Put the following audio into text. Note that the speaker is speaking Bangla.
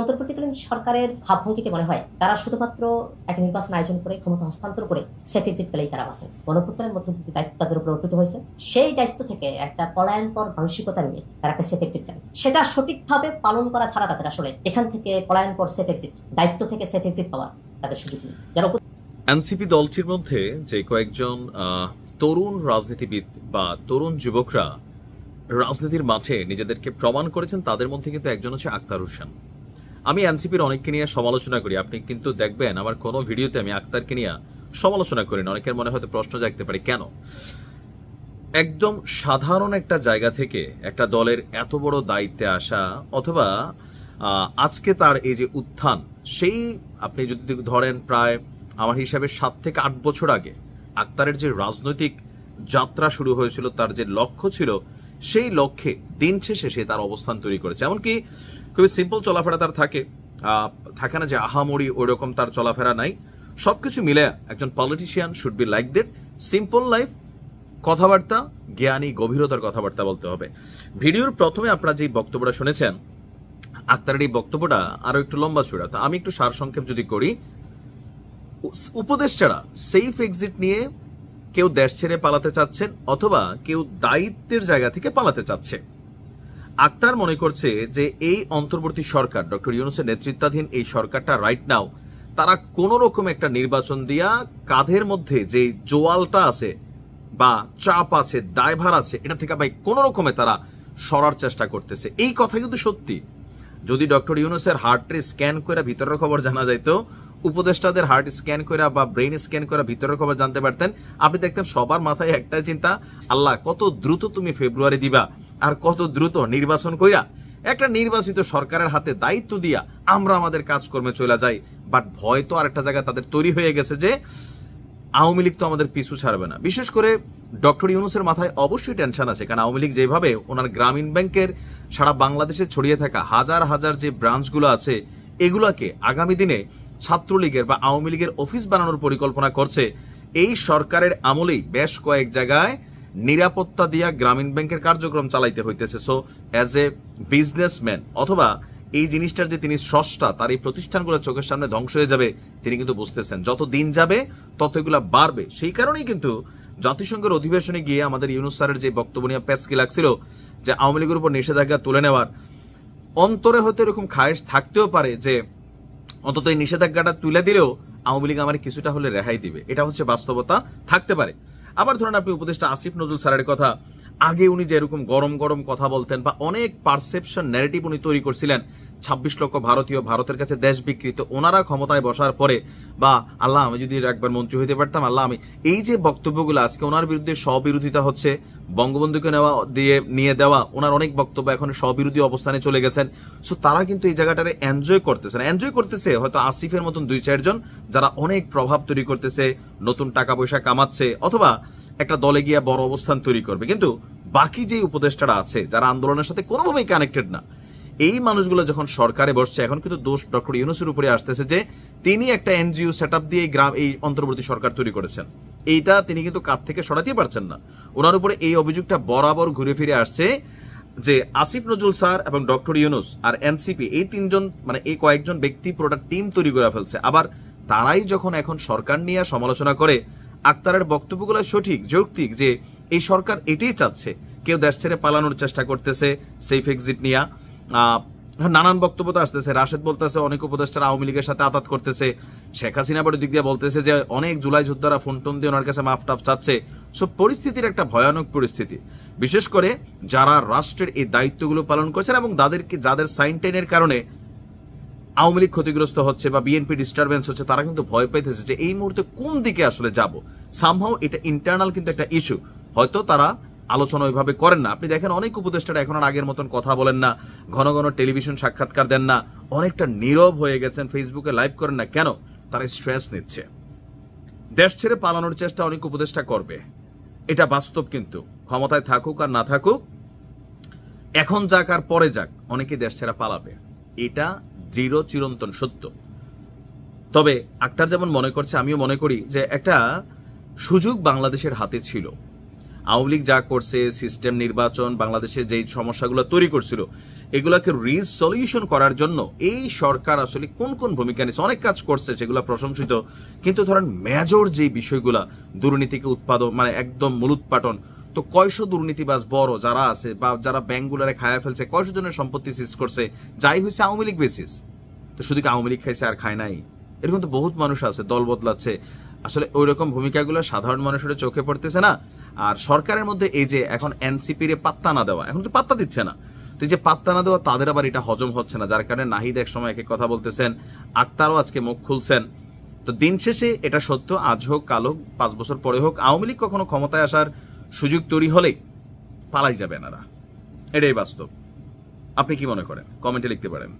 অন্তর্বর্তীকালীন সরকারের ভাবভঙ্গিতে মনে হয়, তারা শুধুমাত্র একটা নির্বাচন আয়োজন করে ক্ষমতা হস্তান্তর করে সেফ এক্সিট পেলেই তারা বাঁচে। গণপ্রত্যানের মধ্যে যে দায়িত্ব তাদের উপর অর্পিত হয়েছে, সেই দায়িত্ব থেকে একটা পলায়নপর মানসিকতা নিয়ে তারা একটা সেফ এক্সিট চান সেটা সঠিকভাবে পালন করা ছাড়া তাদের আসলে এখান থেকে পলায়নপর সেফ এক্সিট দায়িত্ব থেকে সেফ এক্সিট পাওয়ার তাদের সুযোগ নেই। যারা এনসিপি দলটির মধ্যে যে কয়েকজন তরুণ রাজনীতিবিদ বা তরুণ যুবকরা রাজনীতির মাঠে নিজেদেরকে প্রমাণ করেছেন, তাদের মধ্যে কিন্তু একজন হচ্ছে আক্তার হোসেন। আমি এনসিপির অনেককে নিয়ে সমালোচনা করি। আপনি কিন্তু দেখবেন আমার কোনো ভিডিওতে আমি আক্তারকে নিয়ে সমালোচনা করি না। অনেকের মনে হয়তো প্রশ্ন জাগতে পারে, কেন? একদম সাধারণ একটা জায়গা থেকে একটা দলের এত বড় দায়িত্বে আসা অথবা আজকে তার এই যে উত্থান, সেই আপনি যদি ধরেন প্রায় আমার হিসাবে সাত থেকে আট বছর আগে আক্তারের যে রাজনৈতিক যাত্রা শুরু হয়েছিল, তার যে লক্ষ্য ছিল, সেই লক্ষ্যে দিন শেষে সে তার অবস্থান তৈরি করেছে। এমনকি খুবই সিম্পল চলাফেরা তার থাকে। থাকে না যে আহামরি ওই রকম তার চলাফেরা নাই। সবকিছু মিলে একজন politician should be like that simple life কথাবার্তা, জ্ঞানী, গভীরতার কথাবার্তা বলতে হবে। ভিডিওর প্রথমে আপনারা যে বক্তব্যটা শুনেছেন, আক্তারের এই বক্তব্যটা আরও একটু লম্বা চূড়া। তো আমি একটু সারসংক্ষেপ যদি করি উপদেষ্টারা সেফ এক্সিট নিয়ে কেউ দেশ ছেড়ে পালাতে চাচ্ছেন অথবা কেউ দায়িত্বের জায়গা থেকে পালাতে চাচ্ছে। আক্তার মনে করছে যে এই অন্তর্বর্তী সরকার, ডক্টর ইউনুসের নেতৃত্বাধীন এই সরকারটা রাইট নাও তারা কোন রকম একটা নির্বাচন দিয়া কাঁধের মধ্যে যে জোয়ালটা আছে বা চাপ আছে, দায়ভার আছে, এটা থেকে ভাই কোন রকমে তারা সরার চেষ্টা করতেছে। এই কথা কিন্তু সত্যি। যদি ডক্টর ইউনুসের হার্টের স্ক্যান করে ভিতরের খবর জানা যাইতো, উপদেষ্টাদের হার্ট স্ক্যান করে বা ব্রেন স্ক্যান করে ভিতরের খবর জানতে পারতেন, আপনি দেখতেন সবার মাথায় একটাই চিন্তা, আল্লাহ কত দ্রুত তুমি ফেব্রুয়ারি দিবা। আর কত দ্রুত নির্বাচন কইরা একটা নির্বাচিত সরকারের হাতে দায়িত্ব দিয়া আমরা আমাদের কাজকর্মে চলে যাই। বাট ভয় তো আরেকটা জায়গায় তাদের তৈরি হয়ে গেছে যে, আওয়ামী লীগ তো আমাদের পিছু ছাড়বে না। বিশেষ করে ডক্টর ইউনুসের মাথায় অবশ্যই টেনশন আছে, কারণ আওয়ামী লীগ যেভাবে ওনার গ্রামীণ ব্যাংকের সারা বাংলাদেশে ছড়িয়ে থাকা হাজার হাজার যে ব্রাঞ্চগুলো আছে, এগুলাকে আগামী দিনে ছাত্রলীগের বা আওয়ামী লীগের অফিস বানানোর পরিকল্পনা করছে। এই সরকারের আমলেই বেশ কয়েক জায়গায় নিরাপত্তা দিয়া গ্রামীণ ব্যাংকের কার্যক্রম চালাইতে হইতেছে। সো অ্যাজ এ বিজনেসম্যান অথবা এই জিনিসটার যে তিনি স্রষ্টা, তার এই প্রতিষ্ঠানগুলো চোখের সামনে ধ্বংস হয়ে যাবে, তিনি কিন্তু বুঝতেছেন। যত দিন যাবে, তত এগুলা বাড়বে। সেই কারণেই কিন্তু জাতিসংঘের অধিবেশনে গিয়ে আমাদের ইউনুস স্যারের যে বক্তব্য নিয়ে প্যাসকি লাগছিল, যে আওয়ামী লীগের উপর নিষেধাজ্ঞা তুলে নেওয়ার, অন্তরে হয়তো এরকম খায়েশ থাকতেও পারে যে অন্তত এই নিষেধাজ্ঞাটা তুলে দিলেও আওয়ামী লীগ আমার কিছুটা হলে রেহাই দিবে। এটা হচ্ছে বাস্তবতা, থাকতে পারে। আবার ধরেন আপনি উপদেষ্টা আসিফ নজরুল স্যারের কথা, আগে উনি যেরকম গরম গরম কথা বলতেন বা অনেক পারসেপশন ন্যারেটিভ উনি তৈরি করছিলেন, ছাব্বিশ লক্ষ ভারতীয় ভারতের কাছে দেশ বিকৃত ওনারা ক্ষমতায় বসার পরে, বা আল্লাহ আমি যদি একবার মন্ত্রী হইতে পারতাম, আল্লাহ আমি, এই যে বক্তব্যগুলো আজকে ওনার বিরুদ্ধে স্ববিরোধিতা হচ্ছে বঙ্গবন্ধুকে নেওয়া, দিয়ে নিয়ে দেওয়া, ওনার অনেক বক্তব্য এখন স্ববিরোধী অবস্থানে চলে গেছেন। সো তারা কিন্তু এই জায়গাটারে এনজয় করতেছেন এনজয় করতেছে হয়তো আসিফের মতন দুই চারজন যারা অনেক প্রভাব তৈরি করতেছে, নতুন টাকা পয়সা কামাচ্ছে, অথবা একটা দলে গিয়ে বড় অবস্থান তৈরি করবে। কিন্তু বাকি যে উপদেষ্টারা আছে, যারা আন্দোলনের সাথে কোনোভাবেই কানেক্টেড না, এই মানুষগুলো যখন সরকারে বসছে, এখন কিন্তু দোষ ডক্টর ইউনুসের উপরে আসতেছে যে, তিনি একটা এনজিও সেট দিয়ে গ্রাম, এই অন্তর্বর্তী সরকার তৈরি করেছেন। এইটা তিনি কিন্তু কাত থেকে সরাতেই পারছেন না। ওনার উপরে এই অভিযোগটা বরাবর ঘুরে ফিরে আসছে যে আসিফ নজরুল স্যার এবং ডক্টর ইউনুস আর এনসিপি এই তিনজন মানে এই কয়েকজন ব্যক্তি পুরোটা টিম তৈরি করে ফেলছে। আবার তারাই যখন এখন সরকার নিয়ে সমালোচনা করে, আক্তারের বক্তব্যগুলো সঠিক, যৌক্তিক যে এই সরকার এটাই চাচ্ছে। কেউ দেশ ছেড়ে পালানোর চেষ্টা করতেছে, সেফ এক্সিট নিয়ে নানান বক্তব্য তো আসতেছে। রাশেদ বলতেছে, অনেক উপদেষ্টারা আওয়ামী লীগের সাথে আতাত করতেছে। শেখ হাসিনা বড় দিক দিয়ে বলতেছে যে, অনেক জুলাই যোদ্ধারা ফোন টোন দিয়ে ওনার কাছে মাফ টাফ চাচ্ছে। সো পরিস্থিতির একটা ভয়ানক পরিস্থিতি। বিশেষ করে যারা রাষ্ট্রের এই দায়িত্বগুলো পালন করছেন এবং তাদেরকে, যাদের সাইন টেনের কারণে আওয়ামী লীগ ক্ষতিগ্রস্ত হচ্ছে বা বিএনপি ডিস্টারবেন্স হচ্ছে, তারা কিন্তু ভয় পাইতেছে যে, এই মুহূর্তে কোন দিকে আসলে যাব? সামহাও এটা ইন্টারনাল কিন্তু একটা ইস্যু হয়তো তারা আলোচনা ওইভাবে করেন না। আপনি দেখেন, অনেক উপদেষ্টারা এখন আর আগের মতন কথা বলেন না, ঘন ঘন টেলিভিশন সাক্ষাৎকার দেন না, অনেকটা নীরব হয়ে গেছেন, ফেসবুকে লাইভ করেন না। কেন? তারা স্ট্রেস নিচ্ছে। দেশ ছেড়ে পালানোর চেষ্টা অনেক উপদেষ্টা করবে। এটা বাস্তব কিন্তু। ক্ষমতায় থাকুক আর না থাকুক, এখন যাক আর পরে যাক, অনেকে দেশ ছেড়ে পালাবে। এটা দৃঢ়, চিরন্তন সত্য। তবে আক্তার যেমন মনে করছে, আমিও মনে করি যে একটা সুযোগ বাংলাদেশের হাতে ছিল। আওয়ামী লীগ যা করছে, সিস্টেম নির্বাচন, বাংলাদেশের যেই সমস্যাগুলো তৈরি করছিল, এগুলাকে রিসলিউশন করার জন্য এই সরকার আসলে কোন কোন ভূমিকা নিচ্ছে অনেক কাজ করছে সেগুলো প্রশংসিত, কিন্তু ধরেন মেজর যে বিষয়গুলা, দুর্নীতিকে উৎপাদন মানে একদম মূলোৎপাটন তো কয়শো দুর্নীতিবাজ বড় যারা আছে বা যারা ব্যাংকগুলারে খায়া ফেলছে, কয়শো জনের সম্পত্তি সিজ করছে, যাই হয়েছে আওয়ামী লীগ বেসিস তো শুধু কি আওয়ামী লীগ খাইছে আর খায় নাই? এরকম তো বহুত মানুষ আছে, দল বদলাচ্ছে। আসলে ওই রকম ভূমিকাগুলো সাধারণ মানুষের চোখে পড়তেছে না। আর সরকারের মধ্যে এই যে এখন এনসিপি রে পাত্তা না দেওয়া, এখন তো পাত্তা দিচ্ছে না। তো যে পাত্তা না দেওয়া, তাদের আবার এটা হজম হচ্ছে না, যার কারণে নাহিদ এক সময় এক কথা বলতেছেন, আক্তারও আজকে মুখ খুলছেন। তো দিন শেষে এটা সত্য, আজ হোক, কাল হোক, পাঁচ বছর পরে হোক, আওয়ামী লীগ কখনো ক্ষমতায় আসার সুযোগ তৈরি হলে পালাই যাবে এনারা এটাই বাস্তব। আপনি কি মনে করেন? কমেন্টে লিখতে পারেন।